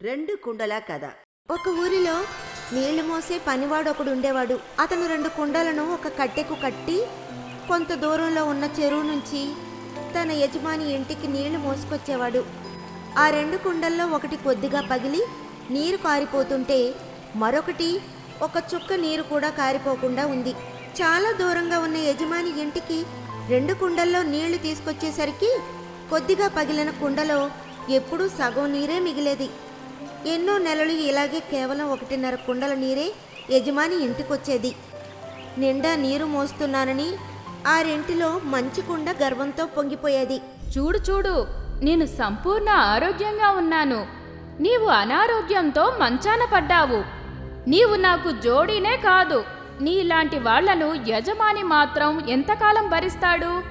రెండు కుండల కథ. ఒక ఊరిలో నీళ్ళు మోసే పనివాడు ఒకడు ఉండేవాడు. అతను రెండు కుండలను ఒక కట్టెకు కట్టి కొంత దూరంలో ఉన్న చెరువు నుంచి తన యజమాని ఇంటికి నీళ్ళు మోసుకొచ్చేవాడు. ఆ రెండు కుండల్లో ఒకటి కొద్దిగా పగిలి నీరు కారిపోతుంటే మరొకటి ఒక చుక్క నీరు కూడా కారిపోకుండా ఉంది. చాలా దూరంగా ఉన్న యజమాని ఇంటికి రెండు కుండల్లో నీళ్ళు తీసుకొచ్చేసరికి కొద్దిగా పగిలిన కుండలో ఎప్పుడూ సగం నీరే మిగిలేది. ఎన్నో నెలలు ఇలాగే కేవలం ఒకటిన్నర కుండల నీరే యజమాని ఇంటికొచ్చేది. నిండా నీరు మోస్తున్నానని ఆ రెంటిలో మంచి కుండ గర్వంతో పొంగిపోయేది. చూడు చూడు నేను సంపూర్ణ ఆరోగ్యంగా ఉన్నాను. నీవు అనారోగ్యంతో మంచాన పడ్డావు. నీవు నాకు జోడీనే కాదు. నీలాంటి వాళ్ళను యజమాని మాత్రం ఎంతకాలం భరిస్తాడు?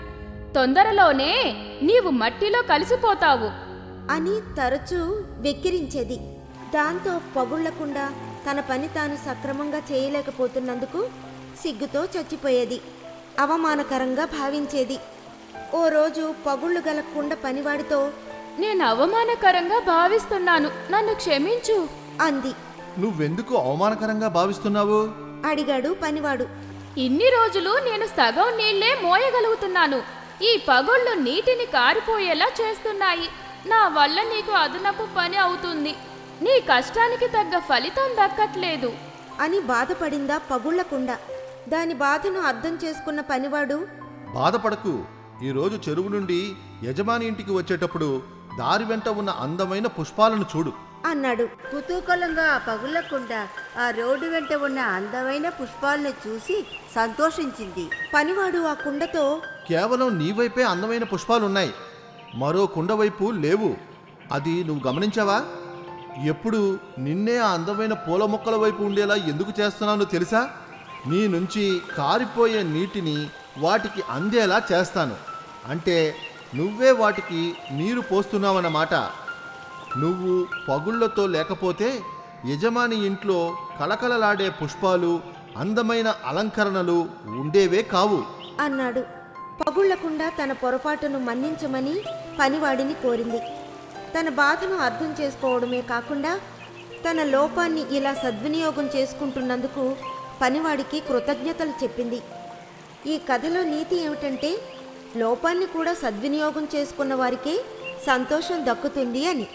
తొందరలోనే నీవు మట్టిలో కలిసిపోతావు. అని తరచూ వెక్కిరించేది. దాంతో పగుళ్ళకుండా తన పని తాను సక్రమంగా చేయలేకపోతున్నందుకు సిగ్గుతో చచ్చిపోయేది. అవమానకరంగా భావించేది. ఓ రోజు పగుళ్ళు గల కుండ పనివాడితో నేను అవమానకరంగా భావిస్తున్నాను నన్ను క్షమించు. అంది. నువ్వెందుకు అవమానకరంగా భావిస్తున్నావు? అడిగాడు పనివాడు. ఇన్ని రోజులు నేను సగం నీళ్ళే మోయగలుగుతున్నాను. ఈ పగుళ్ళు నీటిని కారిపోయేలా చేస్తున్నాయి. నా వల్ల నీకు అదనపు పని అవుతుంది. నీ కష్టానికి తగ్గ ఫలితం దక్కట్లేదు. అని బాధపడిందా పగుళ్ళకుండ దాని బాధను అర్థం చేసుకున్న పనివాడు బాధపడకు. ఈరోజు చెరువు నుండి యజమాని ఇంటికి వచ్చేటప్పుడు దారి వెంట ఉన్న అందమైన పుష్పాలను చూడు. అన్నాడు. కుతూకలంగా ఆ పగులకుండా ఆ రోడ్డు వెంట ఉన్న అందమైన పుష్పాలను చూసి సంతోషించింది. పనివాడు ఆ కుండతో కేవలం నీ వైపే అందమైన పుష్పాలున్నాయి. మరో కుండ వైపు లేవు. అది నువ్వు గమనించావా? ఎప్పుడు నిన్నే ఆ అందమైన పూల మొక్కల వైపు ఉండేలా ఎందుకు చేస్తున్నానో తెలుసా? నీ నుంచి కారిపోయే నీటిని వాటికి అందేలా చేస్తాను. అంటే నువ్వే వాటికి నీరు పోస్తున్నావన్నమాట. నువ్వు పగుళ్ళతో లేకపోతే యజమాని ఇంట్లో కళకళలాడే పుష్పాలు అందమైన అలంకరణలు ఉండేవే కావు. అన్నాడు. పగుళ్ళకుండా తన పొరపాటును మన్నించమని పనివాడిని కోరింది. తన బాధను అర్థం చేసుకోవడమే కాకుండా తన లోపాన్ని ఇలా సద్వినియోగం చేసుకుంటున్నందుకు పనివాడికి కృతజ్ఞతలు చెప్పింది. ఈ కథలో నీతి ఏమిటంటే లోపాన్ని కూడా సద్వినియోగం చేసుకున్న వారికే సంతోషం దక్కుతుంది అని.